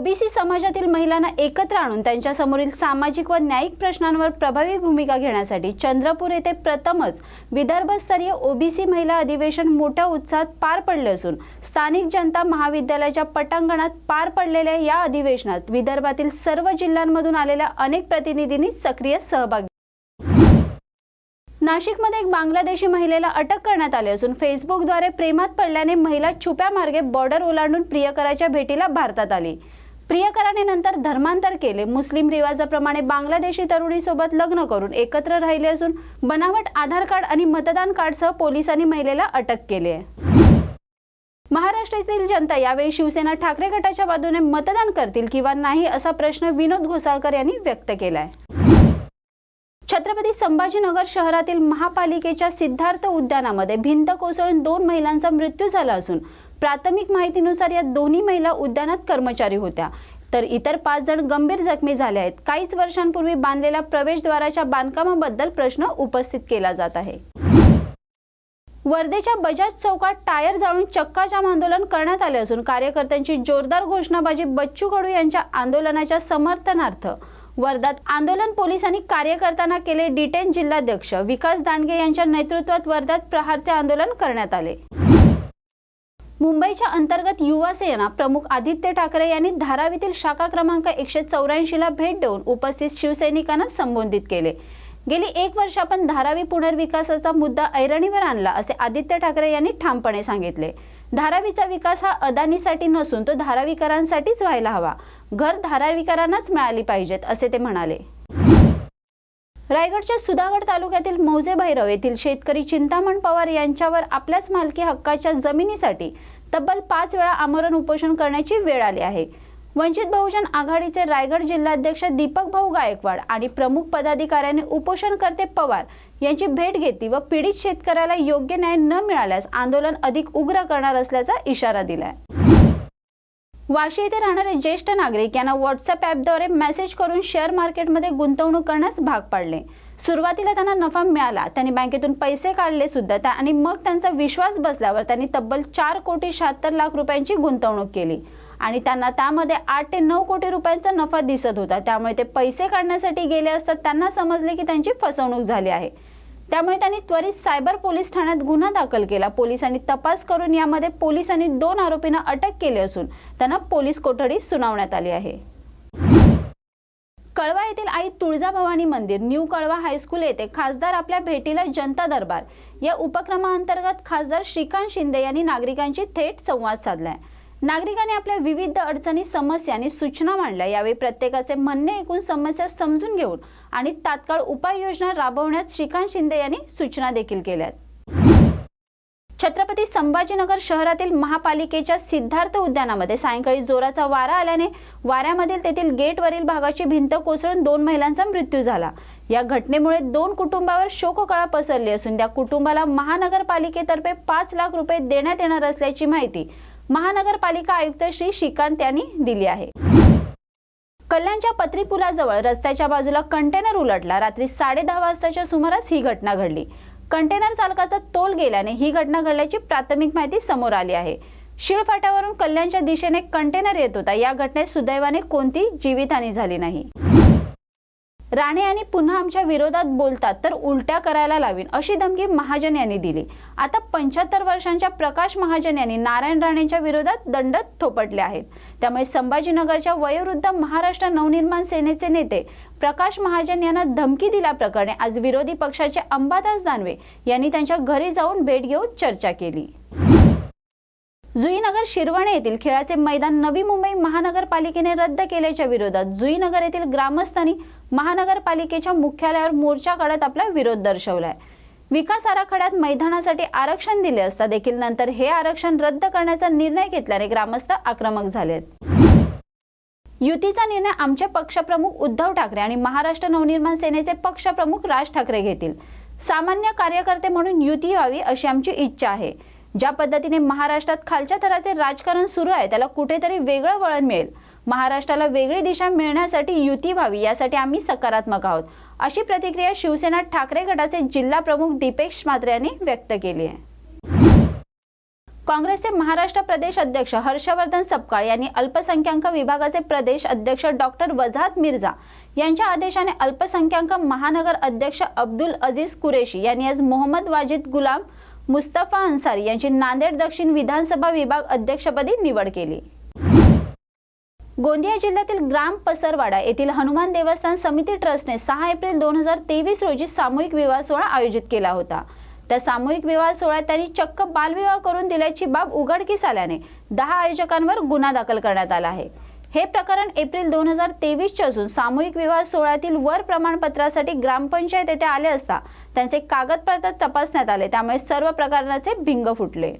OBC समाजातील महिलांना एकत्र आणून त्यांच्यासमोरील सामाजिक व न्यायिक प्रश्नांवर प्रभावी भूमिका घेण्यासाठी चंद्रपूर येथे प्रथमच विदर्भस्तरीय ओबीसी महिला अधिवेशन मोठ्या उत्साहात पार पडले असून स्थानिक जनता महाविद्यालयाच्या पटांगणात पार पडलेल्या या अधिवेशनात विदर्भातील सर्व जिल्ह्यांमधून आलेल्या अनेक प्रतिनिधींनी सक्रिय सहभाग नाशिकमध्ये एक बांगलादेशी महिलेला अटक करण्यात आली असून फेसबुकद्वारे प्रेमात पडल्याने महिला छुप्या मार्गे बॉर्डर ओलांडून प्रियकराच्या भेटीला भारतात आली. प्रियकराने नंतर धर्मांतर केले. मुस्लिम रिवाजाप्रमाणे बांगलादेशी तरुणीसोबत लग्न करून एकत्र राहिले असून बनावट आधार कार्ड आणि मतदान कार्डसह पोलिसांनी महिलेला अटक केली आहे महाराष्ट्रातील जनता यावेळी शिवसेना ठाकरे गटाच्या बाजूने मतदान करतील किंवा नाही असा प्रश्न विनोद घोसाळकर यांनी व्यक्त केलाय. छत्रपती संभाजीनगर शहरातील महापालिकेच्या सिद्धार्थ उद्यानामध्ये भिंत कोसळून दोन महिलांचा मृत्यू झाला असून प्राथमिक माहितीनुसार या दोन्ही महिला उद्यानात कर्मचारी होत्या. तर इतर पाच जण गंभीर जखमी झाले आहेत. काहीच वर्षांपूर्वी बांधलेल्या प्रवेशद्वाराच्या बांधकामाबद्दल प्रश्न उपस्थित केला जात आहे. वर्धेच्या बजाज चौकात टायर जाळून चक्काजाम आंदोलन करण्यात आले असून कार्यकर्त्यांची जोरदार घोषणाबाजी बच्चू कडू यांच्या आंदोलनाच्या समर्थनार्थ. वर्धात आंदोलन पोलिसांनी कार्यकर्त्यांना केले डिटेन जिल्हाध्यक्ष विकास दांडगे यांच्या नेतृत्वात वर्धात प्रहारचे आंदोलन करण्यात आले. मुंबईच्या अंतर्गत युवा सेना प्रमुख आदित्य ठाकरे यांनी धारावीतील शाखा क्रमांक एकशे चौऱ्याऐंशीला भेट देऊन उपस्थित शिवसैनिकांना संबोधित केले. गेली एक वर्ष आपण धारावी पुनर्विकासाचा मुद्दा ऐरणीवर आणला असे आदित्य ठाकरे यांनी ठामपणे सांगितले. धारावीचा विकास हा अदानीसाठी नसून तो धारावीकरांसाठीच व्हायला हवा. घर धारावीकरांनाच मिळाली पाहिजेत असे ते म्हणाले. रायगडच्या सुधागड तालुक्यातील मौजे भैरव येथील शेतकरी चिंतामण पवार यांच्यावर आपल्याच मालकी हक्काच्या जमिनीसाठी तब्बल पाच वेळा आमरण उपोषण करण्याची वेळ आली आहे. वंचित बहुजन आघाडीचे रायगड जिल्हाध्यक्ष दीपक भाऊ गायकवाड आणि प्रमुख पदाधिकाऱ्यांनी उपोषणकर्ते पवार यांची भेट घेतली व पीडित शेतकऱ्याला योग्य न्याय न मिळाल्यास आंदोलन अधिक उग्र करणार असल्याचा इशारा दिलाय. वाशी येथे राहणारे ज्येष्ठ नागरिक यांना व्हॉट्सअप ॲपद्वारे मेसेज करून शेअर मार्केटमध्ये गुंतवणूक करण्यास भाग पाडले. सुरुवातीला त्यांना नफा मिळाला. त्यांनी बँकेतून पैसे काढले सुद्धा. त्या आणि मग त्यांचा विश्वास बसल्यावर त्यांनी तब्बल चार कोटी शहात्तर लाख रुपयांची गुंतवणूक केली. आणि त्यांना त्यामध्ये आठ ते नऊ कोटी रुपयांचा नफा दिसत होता. त्यामुळे ते पैसे काढण्यासाठी गेले असतात त्यांना समजले की त्यांची फसवणूक झाली आहे. त्यामुळे त्यांनी त्वरित सायबर पोलीस ठाण्यात गुन्हा दाखल केला. पोलिसांनी तपास करून यामध्ये पोलिसांनी दोन आरोपींना अटक केली असून त्यांना पोलीस कोठडी सुनावण्यात आली आहे. कळवा येथील आई तुळजाभवानी मंदिर न्यू कळवा हायस्कूल येथे खासदार आपल्या भेटीला जनता दरबार. या उपक्रमाअंतर्गत खासदार श्रीकांत शिंदे यांनी नागरिकांशी थेट संवाद साधलाय. नागरिकांनी आपल्या विविध अडचणी समस्या आणि सूचना मांडल्या. यावेळी प्रत्येकाचे म्हणणे ऐकून समस्या समजून घेऊन आणि तात्काळ उपाययोजना राबवण्यात श्रीकांत शिंदे यांनी सूचना देखील केल्या छत्रपती संभाजीनगर शहरातील महापालिकेच्या सिद्धार्थ उद्यानामध्ये सायंकाळी जोराचा वारा आल्याने वाऱ्यामधील तेथील गेटवरील भागाची भिंत कोसळून दोन महिलांचा मृत्यू झाला. या घटनेमुळे दोन कुटुंबावर शोककळा पसरली असून त्या कुटुंबाला महानगरपालिकेतर्फे पाच लाख रुपये देण्यात येणार असल्याची माहिती महानगरपालिका आयुक्त श्री श्रीकांत यांनी दिली आहे. कल्याणच्या पत्री पुलाजवळ रस्त्याच्या बाजूला कंटेनर उलटला. रात्री साडे दहा वाजताच्या सुमारास ही घटना घडली. कंटेनर चालकाचा तोल गेल्याने ही घटना घडल्याची प्राथमिक माहिती समोर आली आहे. शिळफाट्यावरून कल्याणच्या दिशेने कंटेनर येत होता. या घटनेत सुदैवाने कोणती जीवितहानी झाली नाही. राणे यांनी पुन्हा आमच्या विरोधात बोलतात तर उलट्या करायला लावीन अशी धमकी महाजन यांनी दिली. आता पंच्याहत्तर वर्षांच्या प्रकाश महाजन यांनी नारायण राणेंच्या विरोधात दंड थोपटले आहेत. त्यामुळे संभाजीनगरच्या वयोवृद्ध महाराष्ट्र नवनिर्माण सेनेचे नेते प्रकाश महाजन यांना धमकी दिल्याप्रकरणी आज विरोधी पक्षाचे अंबादास दानवे यांनी त्यांच्या घरी जाऊन भेट घेऊन चर्चा केली. जुईनगर शिरवणे येथील खेळाचे मैदान नवी मुंबई महानगरपालिकेने रद्द केल्याच्या विरोधात जुईनगर येथील ग्रामस्थांनी महानगरपालिकेच्या मुख्यालयावर मोर्चा काढत आपला विरोध दर्शवलाय. विकास आराखड्यात मैदानासाठी आरक्षण दिले असता देखील नंतर हे आरक्षण रद्द करण्याचा निर्णय घेतल्याने ग्रामस्थ आक्रमक झालेत युतीचा निर्णय आमचे पक्षप्रमुख उद्धव ठाकरे आणि महाराष्ट्र नवनिर्माण सेनेचे पक्षप्रमुख राज ठाकरे घेतील. सामान्य कार्यकर्ते म्हणून युती व्हावी अशी आमची इच्छा आहे. ज्या पद्धतीने महाराष्ट्रात खालच्या थराचे राजकारण सुरू आहे त्याला कुठेतरी वेगळं वळण मिळेल. महाराष्ट्राला वेगळी दिशा मिळण्यासाठी युती व्हावी यासाठी आम्ही सकारात्मक आहोत. अशी प्रतिक्रिया शिवसेना ठाकरे गटाचे जिल्हा प्रमुख दीपेश मात्रे यांनी व्यक्त केली आहे. काँग्रेसचे महाराष्ट्र प्रदेश अध्यक्ष हर्षवर्धन सपकाळ यांनी अल्पसंख्याक विभागाचे प्रदेश अध्यक्ष डॉक्टर वजाहत मिर्झा यांच्या आदेशाने अल्पसंख्याक महानगर अध्यक्ष अब्दुल अजीज कुरेशी यांनी आज मोहम्मद वाजिद गुलाम मुस्तफा अन्सारी यांची नांदेड दक्षिण विधानसभा विभाग अध्यक्षपदी निवड केली. गोंदिया जिल्ह्यातील ग्राम पसरवाडा येथील हनुमान देवस्थान समिती ट्रस्टने सहा एप्रिल दोन हजार तेवीस रोजी सामूहिक विवाह सोहळा आयोजित केला होता. त्या सामूहिक विवाह सोहळ्यात त्यांनी चक्क बालविवाह करून दिल्याची बाब उघडकीस आल्याने दहा आयोजकांवर गुन्हा दाखल करण्यात आला आहे. हे प्रकरण एप्रिल दोन हजार तेवीसचे असून सामूहिक विवाह सोहळ्यातील वर प्रमाणपत्रासाठी ग्रामपंचायत येथे आले असता त्यांचे कागदपत्र तपासण्यात आले. त्यामुळे सर्व प्रकरणाचे भिंग फुटले.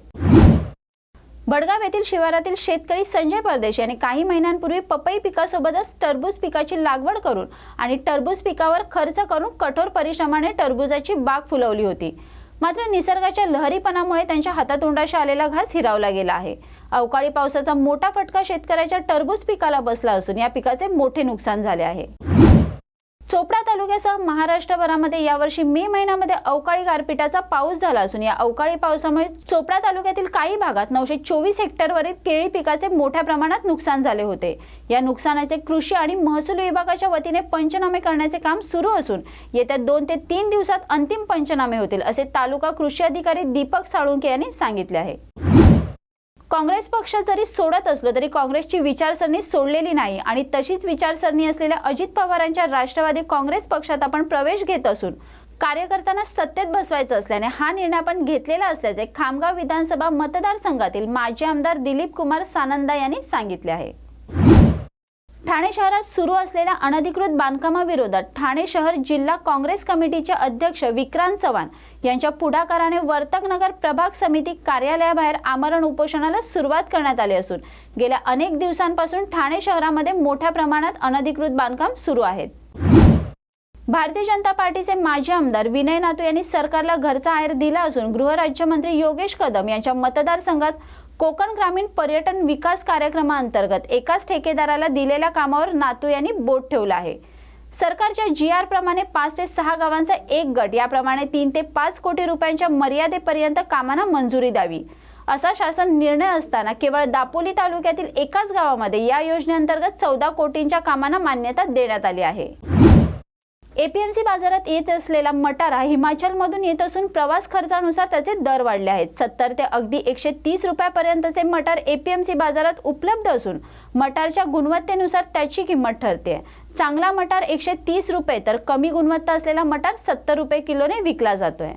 बडगाव येथील शिवारातील शेतकरी संजय परदेश यांनी काही महिन्यांपूर्वी पपई पिकासोबतच टरबूज पिकाची लागवड करून आणि टरबूज पिकावर खर्च करून कठोर परिश्रमाने टरबूजाची बाग फुलवली होती. मात्र निसर्गाच्या लहरीपणामुळे त्यांच्या हातातोंडाशी आलेला घास हिरावला गेला आहे. अवकाळी पावसाचा मोठा फटका शेतकऱ्याच्या टरबूज पिकाला बसला असून या पिकाचे मोठे नुकसान झाले आहे. चोपडा तालुक्यासह महाराष्ट्रभरामध्ये यावर्षी मे महिन्यामध्ये अवकाळी गारपिटाचा पाऊस झाला असून या अवकाळी पावसामुळे चोपडा तालुक्यातील काही भागात नऊशे चोवीस हेक्टरवरील केळी पिकाचे मोठ्या प्रमाणात नुकसान झाले होते. या नुकसानाचे कृषी आणि महसूल विभागाच्या वतीने पंचनामे करण्याचे काम सुरू असून येत्या दोन ते तीन दिवसात अंतिम पंचनामे होतील असे तालुका कृषी अधिकारी दीपक साळुंके यांनी सांगितले आहे. काँग्रेस पक्ष जरी सोडत असलो तरी काँग्रेसची विचारसरणी सोडलेली नाही. आणि तशीच विचारसरणी असलेल्या अजित पवारांच्या राष्ट्रवादी काँग्रेस पक्षात आपण प्रवेश घेत असून कार्यकर्त्यांना सत्तेत बसवायचं असल्याने हा निर्णय आपण घेतलेला असल्याचे खामगाव विधानसभा मतदारसंघातील माजी आमदार दिलीप कुमार सानंदा यांनी सांगितले आहे. ठाणे शहरात सुरू असलेल्या अनधिकृत बांधकामाविरोधात ठाणे शहर जिल्हा काँग्रेस कमिटीचे अध्यक्ष विक्रांत चव्हाण यांच्या पुढाकाराने वर्तकनगर प्रभाग समिती कार्यालयाबाहेर आमरण उपोषणाला सुरुवात करण्यात आली असून गेल्या अनेक दिवसांपासून ठाणे शहरामध्ये मोठ्या प्रमाणात अनधिकृत बांधकाम सुरू आहेत. भारतीय जनता पार्टीचे माजी आमदार विनय नातू यांनी सरकारला घरचा आहेर दिला असून गृहराज्यमंत्री योगेश कदम यांच्या मतदारसंघात कोकण ग्रामीण पर्यटन विकास कार्यक्रमाअंतर्गत एकाच ठेकेदाराला दिलेल्या कामावर नातू यांनी बोट ठेवला आहे. सरकारच्या जी आर प्रमाणे पाच ते सहा गावांचा एक गट याप्रमाणे तीन ते पाच कोटी रुपयांच्या मर्यादेपर्यंत कामांना मंजुरी द्यावी. असा शासन निर्णय असताना केवळ दापोली तालुक्यातील एकाच गावामध्ये या योजनेअंतर्गत चौदा कोटींच्या कामांना मान्यता देण्यात आली आहे. एपीएमसी बाजारात येत असलेला मटारा हिमाचलमधून येत असून प्रवास खर्चानुसार त्याचे दर वाढले आहेत. सत्तर ते अगदी एकशे तीस रुपयापर्यंतचे मटार एपीएमसी बाजारात उपलब्ध असून मटारच्या गुणवत्तेनुसार त्याची किंमत ठरते. चांगला मटार एकशे तीस रुपये तर कमी गुणवत्ता असलेला मटार सत्तर रुपये किलोने विकला जातोय.